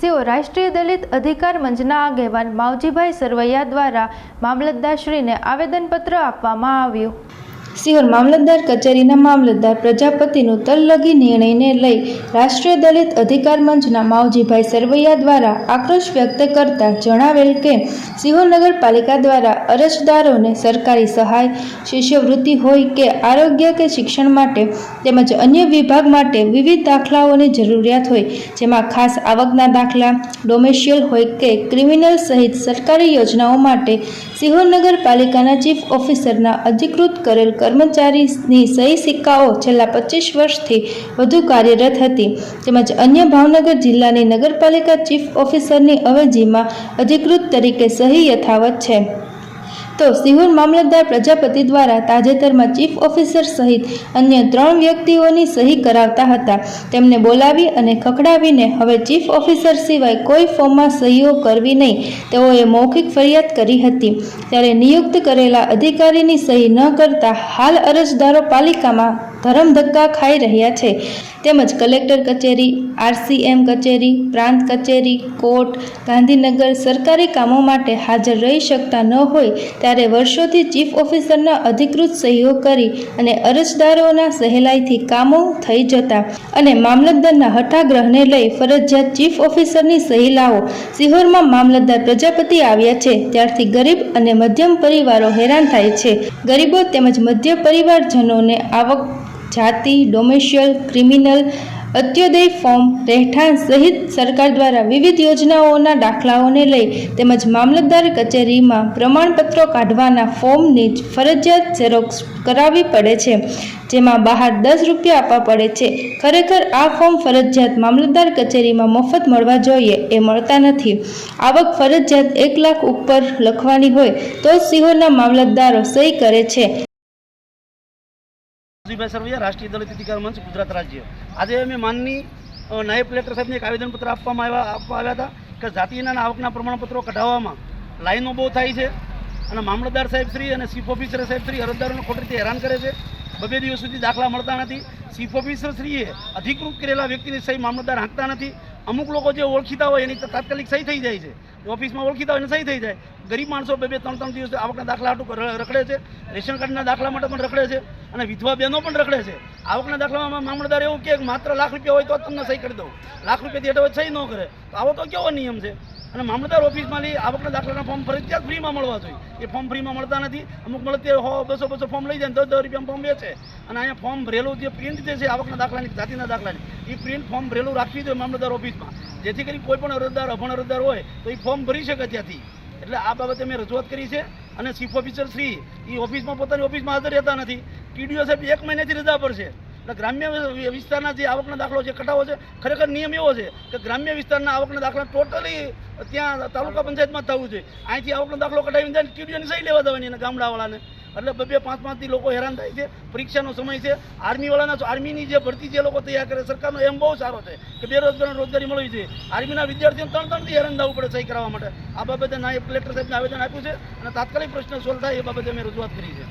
સિઓ રાષ્ટ્રીય દલિત અધિકાર મંચના આગેવાન માવજીભાઈ સરવૈયા દ્વારા મામલતદારશ્રીને આવેદનપત્ર આપવામાં આવ્યું. સિહોર મામલતદાર કચેરીના મામલતદાર પ્રજાપતિનું તલલગી નિર્ણયને લઈ રાષ્ટ્રીય દલિત અધિકાર મંચના માવજીભાઈ સરવૈયા દ્વારા આક્રોશ વ્યક્ત કરતા જણાવેલ કે સિહોર નગરપાલિકા દ્વારા અરજદારોને સરકારી સહાય, શિષ્યવૃત્તિ હોય કે આરોગ્ય કે શિક્ષણ માટે તેમજ અન્ય વિભાગ માટે વિવિધ દાખલાઓની જરૂરિયાત હોય, જેમાં ખાસ આવકના દાખલા, ડોમેશિયલ હોય કે ક્રિમિનલ સહિત સરકારી યોજનાઓ માટે સિહોર નગરપાલિકાના ચીફ ઓફિસરના અધિકૃત કરેલ કર્મચારીની સહી સિક્કાઓ છેલ્લા પચીસ વર્ષથી વધુ કાર્યરત હતી. તેમજ અન્ય ભાવનગર જિલ્લાની નગરપાલિકા ચીફ ઓફિસરની અવેજીમાં અધિકૃત તરીકે સહી યથાવત છે. તો સિહોર મામલતદાર પ્રજાપતિ દ્વારા તાજેતરમાં ચીફ ઓફિસર સહિત અન્ય ત્રણ વ્યક્તિઓની સહી કરાવતા હતા. તેમને બોલાવી અને ખખડાવીને હવે ચીફ ઓફિસર સિવાય કોઈ ફોર્મમાં સહીઓ કરવી નહીં. તેઓએ મૌખિક ફરિયાદ કરી હતી. ત્યારે નિયુક્ત કરેલા અધિકારીની સહી ન કરતા હાલ અરજદારો પાલિકામાં ધરમધક્કા ખાઈ રહ્યા છે. તેમજ કલેક્ટર કચેરી, આરસીએમ કચેરી, પ્રાંત કચેરી, કોર્ટ, ગાંધીનગર સરકારી કામો માટે હાજર રહી શકતા ન હોય ત્યારે વર્ષોથી ચીફ ઓફિસરના અધિકૃત સહીઓ કરી અને અરજદારોના સહેલાઈથી કામો થઈ જતા અને મામલતદારના હઠાગ્રહને લઈ ફરજિયાત ચીફ ઓફિસરની સહી લાવો સિહોરમાં મામલતદાર પ્રજાપતિ આવ્યા છે. ત્યારથી ગરીબ અને મધ્યમ પરિવારો હેરાન થાય છે. ગરીબો તેમજ મધ્ય પરિવારજનોને આવક જાતિ ડોમેશિયલ ક્રિમિનલ અત્યોદય ફોર્મ રહેઠાણ સહિત સરકાર દ્વારા વિવિધ યોજનાઓના દાખલાઓને લઈ તેમજ મામલતદાર કચેરીમાં પ્રમાણપત્રો કાઢવાના ફોર્મની ફરજિયાત ઝેરોક્ષ કરાવવી પડે છે, જેમાં બહાર દસ રૂપિયા આપવા પડે છે. ખરેખર આ ફોર્મ ફરજિયાત મામલતદાર કચેરીમાં મફત મળવા જોઈએ એ મળતા નથી. આવક ફરજિયાત એક લાખ ઉપર લખવાની હોય તો સિંહોના મામલતદારો સહી કરે છે. સુજીભાઈ સરવૈયા, રાષ્ટ્રીય દલિત અધિકાર મંચ, ગુજરાત રાજ્ય. આજે અમે માનની નાયબ કલેક્ટર સાહેબને એક આવેદનપત્ર આપવામાં આવ્યા, આપવા આવ્યા હતા કે જાતિના આવકના પ્રમાણપત્રો કઢાવવામાં લાઈનો બહુ થાય છે અને મામલતદાર સાહેબ શ્રી અને ચીફ ઓફિસર સાહેબ શ્રી અરજદારોને ખોટી રીતે હેરાન કરે છે. બબે દિવસ સુધી દાખલા મળતા નથી. ચીફ ઓફિસર શ્રીએ અધિકૃત કરેલા વ્યક્તિની સહી મામલતદાર હાંકતા નથી. અમુક લોકો જે ઓળખીતા હોય એની તાત્કાલિક સહી થઈ જાય છે. ઓફિસમાં ઓળખીતા હોય એને સહી થઈ જાય. ગરીબ માણસો બે બે ત્રણ ત્રણ દિવસ આવકના દાખલા રખડે છે. રેશન કાર્ડના દાખલા માટે પણ રખડે છે અને વિધવા બહેનો પણ રખડે છે. આવકના દાખલામાં મામલદાર એવું કે માત્ર લાખ રૂપિયા હોય તો જ તમને સહી કરી દઉં. લાખ રૂપિયાથી હેઠળ સહી ન કરે. તો આવો તો કેવો નિયમ છે? અને મામલતદાર ઓફિસમાં આવકના દાખલાના ફોર્મ ફરજિયાત ફ્રીમાં મળવા જોઈએ. એ ફોર્મ ફ્રીમાં મળતા નથી. અમુક મળતે હો, બસો બસો ફોર્મ લઈ જાય દસ દસ રૂપિયા ફોર્મ વેચે. અને અહીંયા ફોર્મ ભરેલું જે પ્રિન્ટ જે છે આવકના દાખલાની, જાતિના દાખલાની, એ પ્રિન્ટ ફોર્મ ભરેલું રાખવી જોઈએ મામલતદાર ઓફિસમાં. જેથી કરી કોઈ પણ અરજદાર, અભણ અરજદાર હોય, તો એ ફોર્મ ભરી શકે ત્યાંથી. એટલે આ બાબતે મેં રજૂઆત કરી છે. અને ચીફ ઓફિસર શ્રી, એ ઓફિસમાં પોતાની ઓફિસમાં હાજર રહેતા નથી. ટીડીઓ સાહેબ, એક મહિનાથી રજા પર છે. એટલે ગ્રામ્ય વિસ્તારના જે આવકના દાખલો જે કટાવો છે, ખરેખર નિયમ એવો છે કે ગ્રામ્ય વિસ્તારના આવકના દાખલા ટોટલી ત્યાં તાલુકા પંચાયતમાં થવું જોઈએ. અહીંથી આવકનો દાખલો કઢાવીને જાય ટીડીઓની સહી લેવા દેવાની એને ગામડાવાળાને. એટલે બે પાંચ પાંચથી લોકો હેરાન થાય છે. પરીક્ષાનો સમય છે. આર્મીવાળાના આર્મીની જે ભરતી જે લોકો તૈયાર કરે. સરકારનો એમ બહુ સારો છે કે બેરોજગાર, રોજગારી મળવી જોઈએ. આર્મીના વિદ્યાર્થીઓને ત્રણ ત્રણથી હેરાન થવું પડે સહી કરાવવા માટે. આ બાબતે નાયબ કલેક્ટર સાહેબને આવેદન આપ્યું છે અને તાત્કાલિક પ્રશ્ન સોલ્વ થાય એ બાબતે અમે રજૂઆત કરી છે.